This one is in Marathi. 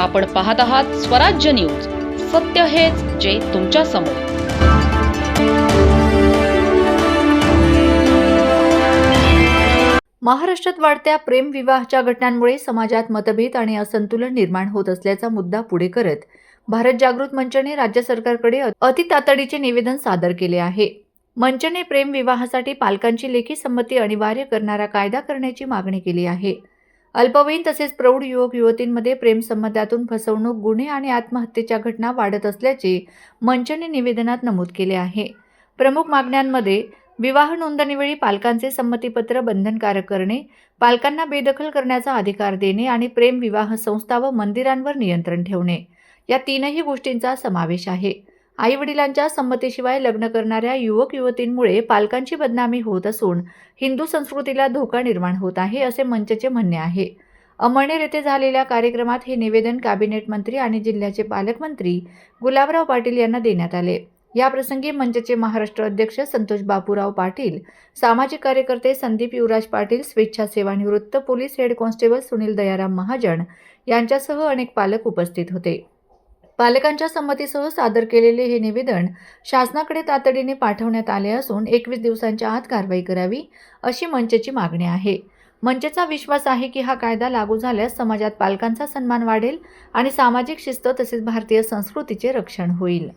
आपण पाहत आहात स्वराज्य न्यूज. सत्य हेच जे तुमच्यासमोर. महाराष्ट्रात वाढत्या प्रेमविवाहाच्या घटनांमुळे समाजात मतभेद आणि असंतुलन निर्माण होत असल्याचा मुद्दा पुढे करत भारत जागृत मंचने राज्य सरकारकडे अति तातडीचे निवेदन सादर केले आहे. मंचने प्रेमविवाहासाठी पालकांची लेखी संमती अनिवार्य करणारा कायदा करण्याची मागणी केली आहे. अल्पवयीन तसेच प्रौढ युवक युवतींमध्ये प्रेमसंबंधातून फसवणूक गुन्हे आणि आत्महत्येच्या घटना वाढत असल्याचे मंचने निवेदनात नमूद केले आहे. प्रमुख मागण्यांमध्ये विवाह नोंदणीवेळी पालकांचे संमतीपत्र बंधनकारक करणे पालकांना बेदखल करण्याचा अधिकार देणे आणि प्रेम विवाह संस्था व मंदिरांवर नियंत्रण ठेवणे. या तीनही गोष्टींचा समावेश आहे. आई वडिलांच्या संमतीशिवाय लग्न करणाऱ्या युवक युवतींमुळे पालकांची बदनामी होत असून हिंदू संस्कृतीला धोका निर्माण होत आहे असे मंचचे म्हणणे आहे. अमळनेर येथे झालेल्या कार्यक्रमात हे निवेदन कॅबिनेट मंत्री आणि जिल्ह्याचे पालकमंत्री गुलाबराव पाटील यांना देण्यात आले. याप्रसंगी मंचचे महाराष्ट्र अध्यक्ष संतोष बापूराव पाटील सामाजिक कार्यकर्ते संदीप युवराज पाटील स्वेच्छा सेवानिवृत्त police head constable Sunil Dayaram Mahajan यांच्यासह अनेक पालक उपस्थित होते. पालकांच्या संमतीसह सादर केलेले हे निवेदन शासनाकडे तातडीने पाठवण्यात आले असून एकवीस दिवसांच्या आत कारवाई करावी अशी मंचची मागणी आहे. मंचचा विश्वास आहे की हा कायदा लागू झाल्यास समाजात पालकांचा सन्मान वाढेल आणि सामाजिक शिस्त तसेच भारतीय संस्कृतीचे रक्षण होईल.